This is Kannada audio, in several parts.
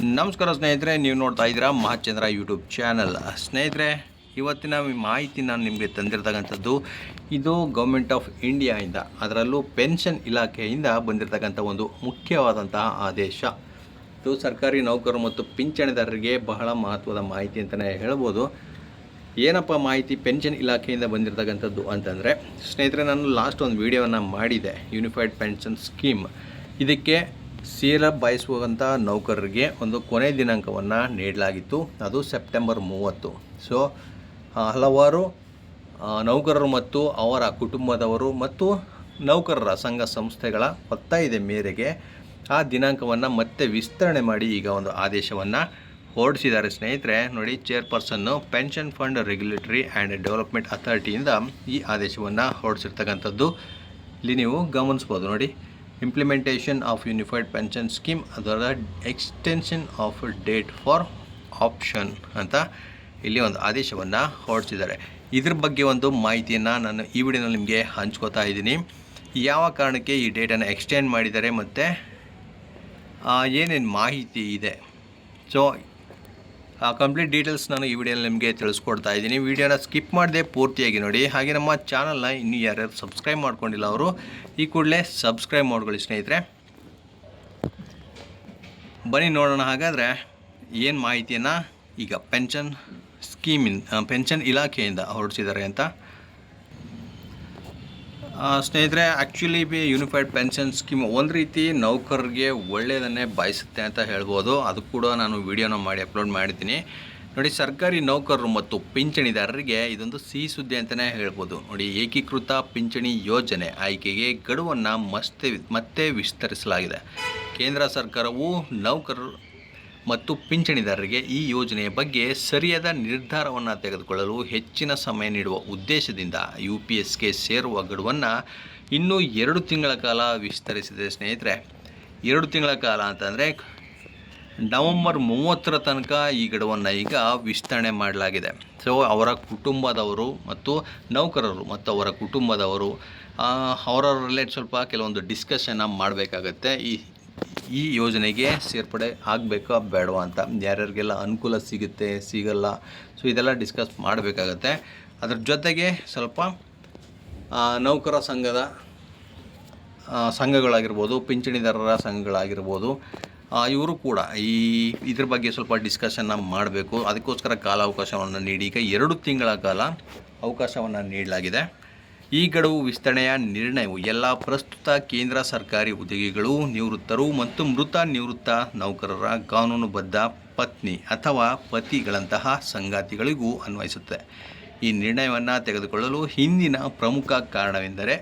ನಮಸ್ಕಾರ ಸ್ನೇಹಿತರೆ, ನೀವು ನೋಡ್ತಾ ಇದ್ದೀರಾ ಮಹಾಚಂದ್ರ ಯೂಟ್ಯೂಬ್ ಚಾನಲ್ ಸ್ನೇಹಿತರೆ, ಇವತ್ತಿನ ಮಾಹಿತಿ ನಾನು ನಿಮಗೆ ತಂದಿರತಕ್ಕಂಥದ್ದು, ಇದು ಗೌರ್ಮೆಂಟ್ ಆಫ್ ಇಂಡಿಯಾಯಿಂದ ಅದರಲ್ಲೂ ಪೆನ್ಷನ್ ಇಲಾಖೆಯಿಂದ ಬಂದಿರತಕ್ಕಂಥ ಒಂದು ಮುಖ್ಯವಾದಂತಹ ಆದೇಶ. ಇದು ಸರ್ಕಾರಿ ನೌಕರರು ಮತ್ತು ಪಿಂಚಣಿದಾರರಿಗೆ ಬಹಳ ಮಹತ್ವದ ಮಾಹಿತಿ ಅಂತಲೇ ಹೇಳ್ಬೋದು. ಏನಪ್ಪ ಮಾಹಿತಿ ಪೆನ್ಷನ್ ಇಲಾಖೆಯಿಂದ ಬಂದಿರತಕ್ಕಂಥದ್ದು ಅಂತಂದರೆ, ಸ್ನೇಹಿತರೆ, ನಾನು ಲಾಸ್ಟ್ ಒಂದು ವಿಡಿಯೋವನ್ನು ಮಾಡಿದೆ ಯೂನಿಫೈಡ್ ಪೆನ್ಷನ್ ಸ್ಕೀಮ್ ಇದಕ್ಕೆ ಸೀಲ ಬಯಸುವಂಥ ನೌಕರರಿಗೆ ಒಂದು ಕೊನೆ ದಿನಾಂಕವನ್ನು ನೀಡಲಾಗಿತ್ತು. ಅದು ಸೆಪ್ಟೆಂಬರ್ ಮೂವತ್ತು. ಸೊ ಹಲವಾರು ನೌಕರರು ಮತ್ತು ಅವರ ಕುಟುಂಬದವರು ಮತ್ತು ನೌಕರರ ಸಂಘ ಸಂಸ್ಥೆಗಳ ಒತ್ತಾಯದ ಮೇರೆಗೆ ಆ ದಿನಾಂಕವನ್ನು ಮತ್ತೆ ವಿಸ್ತರಣೆ ಮಾಡಿ ಈಗ ಒಂದು ಆದೇಶವನ್ನು ಹೊರಡಿಸಿದ್ದಾರೆ. ಸ್ನೇಹಿತರೆ, ನೋಡಿ ಚೇರ್ಪರ್ಸನ್ನು pension fund regulatory and development ಅಥಾರಿಟಿಯಿಂದ ಈ ಆದೇಶವನ್ನು ಹೊರಡಿಸಿರ್ತಕ್ಕಂಥದ್ದು ಇಲ್ಲಿ ನೀವು ಗಮನಿಸ್ಬೋದು. ನೋಡಿ implementation of unified pension scheme ಅದರ extension of date for option ಅಂತ ಇಲ್ಲಿ ಒಂದು ಆದೇಶವನ್ನು ಹೊರಡಿಸಿದ್ದಾರೆ. ಇದ್ರ ಬಗ್ಗೆ ಒಂದು ಮಾಹಿತಿಯನ್ನು ನಾನು ಈ ವಿಡಿಯೋನಲ್ಲಿ ನಿಮಗೆ ಹಂಚ್ಕೋತಾ ಇದ್ದೀನಿ. ಯಾವ ಕಾರಣಕ್ಕೆ ಈ ಡೇಟನ್ನು ಎಕ್ಸ್ಟೆಂಡ್ ಮಾಡಿದ್ದಾರೆ ಮತ್ತು ಏನೇನು ಮಾಹಿತಿ ಇದೆ. ಸೊ ಕಂಪ್ಲೀಟ್ ಡೀಟೇಲ್ಸ್ ನಾನು ಈ ವಿಡಿಯೋ ನಿಮಗೆ ತಿಳಿಸ್ಕೊಡ್ತಾ ಇದ್ದೀನಿ. ವಿಡಿಯೋನ ಸ್ಕಿಪ್ ಮಾಡದೆ ಪೂರ್ತಿಯಾಗಿ ನೋಡಿ. ಹಾಗೆ ನಮ್ಮ ಚಾನಲ್ನ ಇನ್ನೂ ಯಾರ್ಯಾರು ಸಬ್ಸ್ಕ್ರೈಬ್ ಮಾಡ್ಕೊಂಡಿಲ್ಲ ಅವರು, ಈ ಕೂಡಲೇ ಸಬ್ಸ್ಕ್ರೈಬ್ ಮಾಡ್ಕೊಳ್ಳಿ ಸ್ನೇಹಿತರೆ. ಬನ್ನಿ ನೋಡೋಣ ಹಾಗಾದರೆ ಏನು ಮಾಹಿತಿಯನ್ನು ಈಗ ಪೆನ್ಷನ್ ಸ್ಕೀಮಿಂದ ಪೆನ್ಷನ್ ಇಲಾಖೆಯಿಂದ ಹೊರಡಿಸಿದ್ದಾರೆ ಅಂತ. ಸ್ನೇಹಿತರೆ actually B unified pension scheme ಒಂದು ರೀತಿ ನೌಕರರಿಗೆ ಒಳ್ಳೆಯದನ್ನೇ ಬಯಸುತ್ತೆ ಅಂತ ಹೇಳ್ಬೋದು. ಅದು ಕೂಡ ನಾನು ವಿಡಿಯೋನ ಮಾಡಿ ಅಪ್ಲೋಡ್ ಮಾಡಿದ್ದೀನಿ. ನೋಡಿ, ಸರ್ಕಾರಿ ನೌಕರರು ಮತ್ತು ಪಿಂಚಣಿದಾರರಿಗೆ ಇದೊಂದು ಸಿಹಿ ಸುದ್ದಿ ಅಂತಲೇ ಹೇಳ್ಬೋದು. ನೋಡಿ, ಏಕೀಕೃತ ಪಿಂಚಣಿ ಯೋಜನೆ ಆಯ್ಕೆಗೆ ಗಡುವನ್ನು ಮತ್ತೆ ಮತ್ತೆ ವಿಸ್ತರಿಸಲಾಗಿದೆ. ಕೇಂದ್ರ ಸರ್ಕಾರವು ನೌಕರರು ಮತ್ತು ಪಿಂಚಣಿದಾರರಿಗೆ ಈ ಯೋಜನೆಯ ಬಗ್ಗೆ ಸರಿಯಾದ ನಿರ್ಧಾರವನ್ನು ತೆಗೆದುಕೊಳ್ಳಲು ಹೆಚ್ಚಿನ ಸಮಯ ನೀಡುವ ಉದ್ದೇಶದಿಂದ ಯು ಪಿ ಎಸ್ಗೆ ಸೇರುವ ಗಡುವನ್ನು ಇನ್ನೂ ಎರಡು ತಿಂಗಳ ಕಾಲ ವಿಸ್ತರಿಸಿದೆ ಸ್ನೇಹಿತರೆ. ಎರಡು ತಿಂಗಳ ಕಾಲ ಅಂತಂದರೆ ನವಂಬರ್ ಮೂವತ್ತರ ತನಕ ಈ ಗಡುವನ್ನು ಈಗ ವಿಸ್ತರಣೆ ಮಾಡಲಾಗಿದೆ. ಸೊ ಅವರ ಕುಟುಂಬದವರು ಮತ್ತು ನೌಕರರು ಮತ್ತು ಅವರ ಕುಟುಂಬದವರು ಅವರ ರಿಲೇಟ್ ಸ್ವಲ್ಪ ಕೆಲವೊಂದು ಡಿಸ್ಕಷನ್ನ ಮಾಡಬೇಕಾಗತ್ತೆ. ಈ ಈ ಯೋಜನೆಗೆ ಸೇರ್ಪಡೆ ಆಗಬೇಕಾ ಬೇಡವಾ ಅಂತ ಯಾರ್ಯಾರಿಗೆಲ್ಲ ಅನುಕೂಲ ಸಿಗುತ್ತೆ, ಸಿಗಲ್ಲ ಸೊ ಇದೆಲ್ಲ ಡಿಸ್ಕಸ್ ಮಾಡಬೇಕಾಗತ್ತೆ. ಅದ್ರ ಜೊತೆಗೆ ಸ್ವಲ್ಪ ನೌಕರ ಸಂಘದ ಸಂಘಗಳಾಗಿರ್ಬೋದು, ಪಿಂಚಣಿದಾರರ ಸಂಘಗಳಾಗಿರ್ಬೋದು ಇವರು ಕೂಡ ಈ ಇದ್ರ ಬಗ್ಗೆ ಸ್ವಲ್ಪ ಡಿಸ್ಕಷನ್ನ ಮಾಡಬೇಕು. ಅದಕ್ಕೋಸ್ಕರ ಕಾಲಾವಕಾಶವನ್ನು ನೀಡಿ. ಈಗ ಎರಡು ತಿಂಗಳ ಕಾಲ ಅವಕಾಶವನ್ನು ನೀಡಲಾಗಿದೆ. ಈ ಗಡುವು ವಿಸ್ತರಣೆಯ ನಿರ್ಣಯವು ಎಲ್ಲ ಪ್ರಸ್ತುತ ಕೇಂದ್ರ ಸರ್ಕಾರಿ ಉದ್ಯೋಗಿಗಳು, ನಿವೃತ್ತರು ಮತ್ತು ಮೃತ ನಿವೃತ್ತ ನೌಕರರ ಕಾನೂನುಬದ್ಧ ಪತ್ನಿ ಅಥವಾ ಪತಿಗಳಂತಹ ಸಂಗಾತಿಗಳಿಗೂ ಅನ್ವಯಿಸುತ್ತದೆ. ಈ ನಿರ್ಣಯವನ್ನು ತೆಗೆದುಕೊಳ್ಳಲು ಹಿಂದಿನ ಪ್ರಮುಖ ಕಾರಣವೆಂದರೆ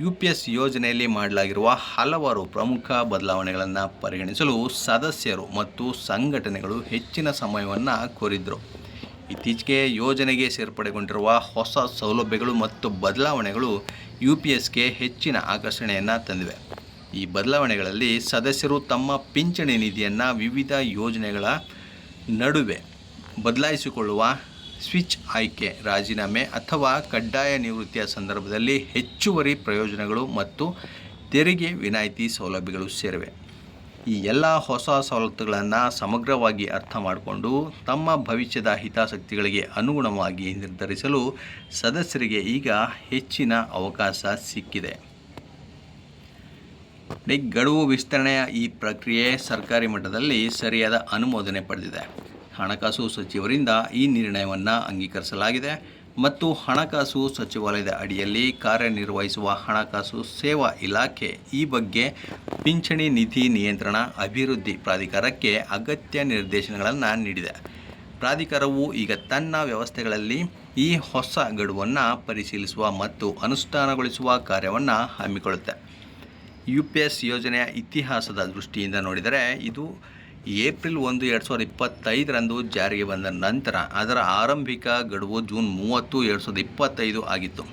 ಯು ಪಿ ಎಸ್ ಯೋಜನೆಯಲ್ಲಿ ಮಾಡಲಾಗಿರುವ ಹಲವಾರು ಪ್ರಮುಖ ಬದಲಾವಣೆಗಳನ್ನು ಪರಿಗಣಿಸಲು ಸದಸ್ಯರು ಮತ್ತು ಸಂಘಟನೆಗಳು ಹೆಚ್ಚಿನ ಸಮಯವನ್ನು ಕೋರಿದ್ರು. ಇತ್ತೀಚೆಗೆ ಯೋಜನೆಗೆ ಸೇರ್ಪಡೆಗೊಂಡಿರುವ ಹೊಸ ಸೌಲಭ್ಯಗಳು ಮತ್ತು ಬದಲಾವಣೆಗಳು ಯು ಪಿ ಎಸ್ಗೆ ಹೆಚ್ಚಿನ ಆಕರ್ಷಣೆಯನ್ನು ತಂದಿವೆ. ಈ ಬದಲಾವಣೆಗಳಲ್ಲಿ ಸದಸ್ಯರು ತಮ್ಮ ಪಿಂಚಣಿ ನಿಧಿಯನ್ನು ವಿವಿಧ ಯೋಜನೆಗಳ ನಡುವೆ ಬದಲಾಯಿಸಿಕೊಳ್ಳುವ ಸ್ವಿಚ್ ಆಯ್ಕೆ, ರಾಜೀನಾಮೆ ಅಥವಾ ಕಡ್ಡಾಯ ನಿವೃತ್ತಿಯ ಸಂದರ್ಭದಲ್ಲಿ ಹೆಚ್ಚುವರಿ ಪ್ರಯೋಜನಗಳು ಮತ್ತು ತೆರಿಗೆ ವಿನಾಯಿತಿ ಸೌಲಭ್ಯಗಳು ಸೇರಿವೆ. ಈ ಎಲ್ಲ ಹೊಸ ಸವಲತ್ತುಗಳನ್ನು ಸಮಗ್ರವಾಗಿ ಅರ್ಥ ಮಾಡಿಕೊಂಡು ತಮ್ಮ ಭವಿಷ್ಯದ ಹಿತಾಸಕ್ತಿಗಳಿಗೆ ಅನುಗುಣವಾಗಿ ನಿರ್ಧರಿಸಲು ಸದಸ್ಯರಿಗೆ ಈಗ ಹೆಚ್ಚಿನ ಅವಕಾಶ ಸಿಕ್ಕಿದೆ. ಗಡುವು ವಿಸ್ತರಣೆಯ ಈ ಪ್ರಕ್ರಿಯೆ ಸರ್ಕಾರಿ ಮಟ್ಟದಲ್ಲಿ ಸರಿಯಾದ ಅನುಮೋದನೆ ಪಡೆದಿದೆ. ಹಣಕಾಸು ಸಚಿವರಿಂದ ಈ ನಿರ್ಣಯವನ್ನು ಅಂಗೀಕರಿಸಲಾಗಿದೆ. ಮತ್ತು ಹಣಕಾಸು ಸಚಿವಾಲಯದ ಅಡಿಯಲ್ಲಿ ಕಾರ್ಯನಿರ್ವಹಿಸುವ ಹಣಕಾಸು ಸೇವಾ ಇಲಾಖೆ ಈ ಬಗ್ಗೆ ಪಿಂಚಣಿ ನಿಧಿ ನಿಯಂತ್ರಣ ಅಭಿವೃದ್ಧಿ ಪ್ರಾಧಿಕಾರಕ್ಕೆ ಅಗತ್ಯ ನಿರ್ದೇಶನಗಳನ್ನು ನೀಡಿದೆ. ಪ್ರಾಧಿಕಾರವು ಈಗ ತನ್ನ ವ್ಯವಸ್ಥೆಗಳಲ್ಲಿ ಈ ಹೊಸ ಗಡುವನ್ನು ಪರಿಶೀಲಿಸುವ ಮತ್ತು ಅನುಷ್ಠಾನಗೊಳಿಸುವ ಕಾರ್ಯವನ್ನು ಹಮ್ಮಿಕೊಳ್ಳುತ್ತೆ. ಯು ಪಿ ಎಸ್ ಯೋಜನೆಯ ಇತಿಹಾಸದ ದೃಷ್ಟಿಯಿಂದ ನೋಡಿದರೆ ಇದು ಏಪ್ರಿಲ್ ಒಂದು, ಎರಡು ಸಾವಿರದ ಇಪ್ಪತ್ತೈದರಂದು ಜಾರಿಗೆ ಬಂದ ನಂತರ ಅದರ ಆರಂಭಿಕ ಗಡುವು ಜೂನ್ ಮೂವತ್ತು, ಎರಡು ಸಾವಿರದ ಇಪ್ಪತ್ತೈದು ಆಗಿತ್ತು.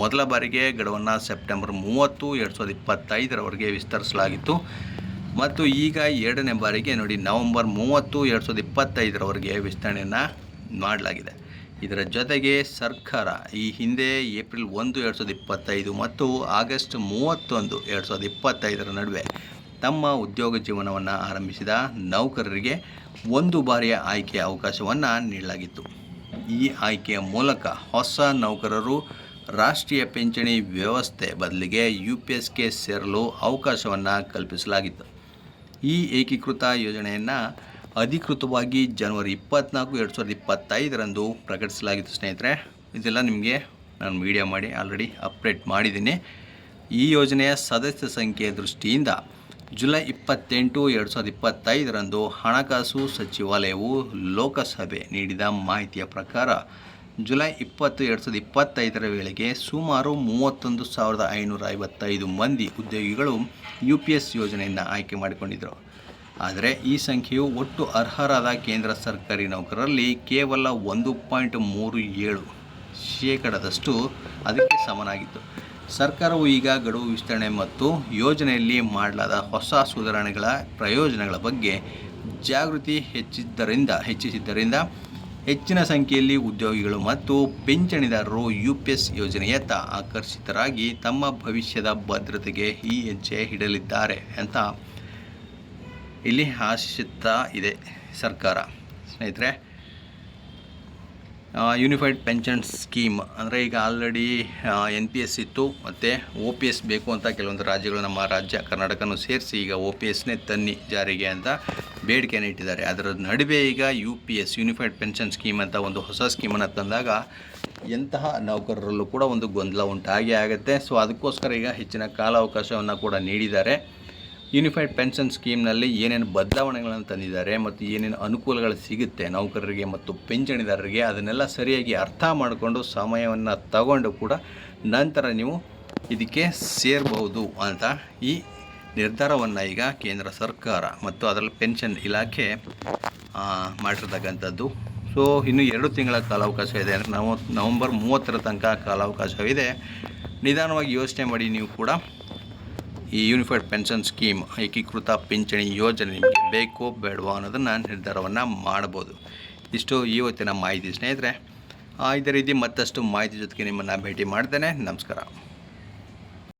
ಮೊದಲ ಬಾರಿಗೆ ಗಡುವನ್ನು ಸೆಪ್ಟೆಂಬರ್ ಮೂವತ್ತು, ಎರಡು ಸಾವಿರದ ಇಪ್ಪತ್ತೈದರವರೆಗೆ ವಿಸ್ತರಿಸಲಾಗಿತ್ತು. ಮತ್ತು ಈಗ ಎರಡನೇ ಬಾರಿಗೆ ನೋಡಿ ನವೆಂಬರ್ ಮೂವತ್ತು, ಎರಡು ಸಾವಿರದ ಇಪ್ಪತ್ತೈದರವರೆಗೆ ವಿಸ್ತರಣೆಯನ್ನು ಮಾಡಲಾಗಿದೆ. ಇದರ ಜೊತೆಗೆ ಸರ್ಕಾರ ಈ ಹಿಂದೆ ಏಪ್ರಿಲ್ ಒಂದು, ಎರಡು ಸಾವಿರದ ಇಪ್ಪತ್ತೈದು ಮತ್ತು ಆಗಸ್ಟ್ ಮೂವತ್ತೊಂದು, ಎರಡು ಸಾವಿರದ ಇಪ್ಪತ್ತೈದರ ನಡುವೆ ತಮ್ಮ ಉದ್ಯೋಗ ಜೀವನವನ್ನು ಆರಂಭಿಸಿದ ನೌಕರರಿಗೆ ಒಂದು ಬಾರಿಯ ಆಯ್ಕೆಯ ಅವಕಾಶವನ್ನು ನೀಡಲಾಗಿತ್ತು. ಈ ಆಯ್ಕೆಯ ಮೂಲಕ ಹೊಸ ನೌಕರರು ರಾಷ್ಟ್ರೀಯ ಪಿಂಚಣಿ ವ್ಯವಸ್ಥೆ ಬದಲಿಗೆ ಯು ಪಿ ಎಸ್ಗೆ ಸೇರಲು ಅವಕಾಶವನ್ನು ಕಲ್ಪಿಸಲಾಗಿತ್ತು. ಈ ಏಕೀಕೃತ ಯೋಜನೆಯನ್ನು ಅಧಿಕೃತವಾಗಿ ಜನವರಿ ಇಪ್ಪತ್ನಾಲ್ಕು, ಎರಡು ಸಾವಿರದ ಇಪ್ಪತ್ತೈದರಂದು ಪ್ರಕಟಿಸಲಾಗಿತ್ತು. ಸ್ನೇಹಿತರೆ, ಇದೆಲ್ಲ ನಿಮಗೆ ನಾನು ಮೀಡಿಯಾ ಮಾಡಿ ಆಲ್ರೆಡಿ ಅಪ್ಡೇಟ್ ಮಾಡಿದ್ದೀನಿ. ಈ ಯೋಜನೆಯ ಸದಸ್ಯ ಸಂಖ್ಯೆಯ ದೃಷ್ಟಿಯಿಂದ ಜುಲೈ ಇಪ್ಪತ್ತೆಂಟು ಎರಡು ಸಾವಿರದ ಇಪ್ಪತ್ತೈದರಂದು ಹಣಕಾಸು ಸಚಿವಾಲಯವು ಲೋಕಸಭೆ ನೀಡಿದ ಮಾಹಿತಿಯ ಪ್ರಕಾರ ಜುಲೈ ಇಪ್ಪತ್ತು ಎರಡು ಸಾವಿರದ ಇಪ್ಪತ್ತೈದರ ವೇಳೆಗೆ ಸುಮಾರು ಮೂವತ್ತೊಂದು ಸಾವಿರದ ಐನೂರ ಐವತ್ತೈದು ಮಂದಿ ಉದ್ಯೋಗಿಗಳು ಯು ಪಿ ಎಸ್ ಯೋಜನೆಯನ್ನು ಆಯ್ಕೆ ಮಾಡಿಕೊಂಡಿದ್ದರು. ಆದರೆ ಈ ಸಂಖ್ಯೆಯು ಒಟ್ಟು ಅರ್ಹರಾದ ಕೇಂದ್ರ ಸರ್ಕಾರಿ ನೌಕರರಲ್ಲಿ ಕೇವಲ ಒಂದು ಪಾಯಿಂಟ್ ಮೂರು ಏಳು ಶೇಕಡದಷ್ಟು ಅದಕ್ಕೆ ಸಮನಾಗಿತ್ತು. ಸರ್ಕಾರವು ಈಗ ಗಡುವು ವಿಸ್ತರಣೆ ಮತ್ತು ಯೋಜನೆಯಲ್ಲಿ ಮಾಡಲಾದ ಹೊಸ ಸುಧಾರಣೆಗಳ ಪ್ರಯೋಜನಗಳ ಬಗ್ಗೆ ಜಾಗೃತಿ ಹೆಚ್ಚಿದ್ದರಿಂದ, ಹೆಚ್ಚಿಸಿದ್ದರಿಂದ ಹೆಚ್ಚಿನ ಸಂಖ್ಯೆಯಲ್ಲಿ ಉದ್ಯೋಗಿಗಳು ಮತ್ತು ಪಿಂಚಣಿದಾರರು ಯು ಪಿ ಎಸ್ ಯೋಜನೆಯತ್ತ ಆಕರ್ಷಿತರಾಗಿ ತಮ್ಮ ಭವಿಷ್ಯದ ಭದ್ರತೆಗೆ ಈ ಹೆಜ್ಜೆ ಇಡಲಿದ್ದಾರೆ ಅಂತ ಇಲ್ಲಿ ಆಶಿಸುತ್ತಾ ಇದೆ ಸರ್ಕಾರ. ಸ್ನೇಹಿತರೆ ಯೂನಿಫೈಡ್ ಪೆನ್ಷನ್ ಸ್ಕೀಮ್ ಅಂದರೆ ಈಗ ಆಲ್ರೆಡಿ ಎನ್ ಪಿ ಎಸ್ ಇತ್ತು, ಮತ್ತು ಒ ಪಿ ಎಸ್ ಬೇಕು ಅಂತ ಕೆಲವೊಂದು ರಾಜ್ಯಗಳು ನಮ್ಮ ರಾಜ್ಯ ಕರ್ನಾಟಕನೂ ಸೇರಿಸಿ ಈಗ ಒ ಪಿ ಎಸ್ನೇ ತನ್ನಿ ಜಾರಿಗೆ ಅಂತ ಬೇಡಿಕೆಯನ್ನು ಇಟ್ಟಿದ್ದಾರೆ. ಅದರ ನಡುವೆ ಈಗ U P S unified pension scheme ಅಂತ ಒಂದು ಹೊಸ ಸ್ಕೀಮನ್ನು ತಂದಾಗ ಎಂತಹ ನೌಕರರಲ್ಲೂ ಕೂಡ ಒಂದು ಗೊಂದಲ ಉಂಟಾಗಿ ಆಗುತ್ತೆ. ಸೊ ಅದಕ್ಕೋಸ್ಕರ ಈಗ ಹೆಚ್ಚಿನ ಕಾಲಾವಕಾಶವನ್ನು ಕೂಡ ನೀಡಿದ್ದಾರೆ. ಯೂನಿಫೈಡ್ ಪೆನ್ಷನ್ ಸ್ಕೀಮ್ನಲ್ಲಿ ಏನೇನು ಬದಲಾವಣೆಗಳನ್ನು ತಂದಿದ್ದಾರೆ ಮತ್ತು ಏನೇನು ಅನುಕೂಲಗಳು ಸಿಗುತ್ತೆ ನೌಕರರಿಗೆ ಮತ್ತು ಪಿಂಚಣಿದಾರರಿಗೆ, ಅದನ್ನೆಲ್ಲ ಸರಿಯಾಗಿ ಅರ್ಥ ಮಾಡಿಕೊಂಡು ಸಮಯವನ್ನು ತಗೊಂಡು ಕೂಡ ನಂತರ ನೀವು ಇದಕ್ಕೆ ಸೇರಬಹುದು ಅಂತ ಈ ನಿರ್ಧಾರವನ್ನು ಈಗ ಕೇಂದ್ರ ಸರ್ಕಾರ ಮತ್ತು ಅದರಲ್ಲಿ ಪೆನ್ಷನ್ ಇಲಾಖೆ ಮಾಡಿರ್ತಕ್ಕಂಥದ್ದು. ಸೊ, ಇನ್ನು ಎರಡು ತಿಂಗಳ ಕಾಲಾವಕಾಶ ಇದೆ. ಅಂದರೆ ನವ, ನವಂಬರ್ ಮೂವತ್ತರ ತನಕ ಕಾಲಾವಕಾಶವಿದೆ. ನಿಧಾನವಾಗಿ ಯೋಚನೆ ಮಾಡಿ ನೀವು ಕೂಡ ಈ ಯೂನಿಫೈಡ್ ಪೆನ್ಷನ್ ಸ್ಕೀಮ್ ಏಕೀಕೃತ ಪಿಂಚಣಿ ಯೋಜನೆ ನಿಮಗೆ ಬೇಕೋ ಬೇಡವೋ ಅನ್ನೋದನ್ನು ನಿರ್ಧಾರವನ್ನು ಮಾಡ್ಬೋದು ಇಷ್ಟು ಇವತ್ತಿನ ಮಾಹಿತಿ ಸ್ನೇಹಿತರೆ. ಇದೇ ರೀತಿ ಮತ್ತಷ್ಟು ಮಾಹಿತಿ ಜೊತೆಗೆ ನಿಮ್ಮನ್ನು ಭೇಟಿ ಮಾಡ್ತೇನೆ. ನಮಸ್ಕಾರ.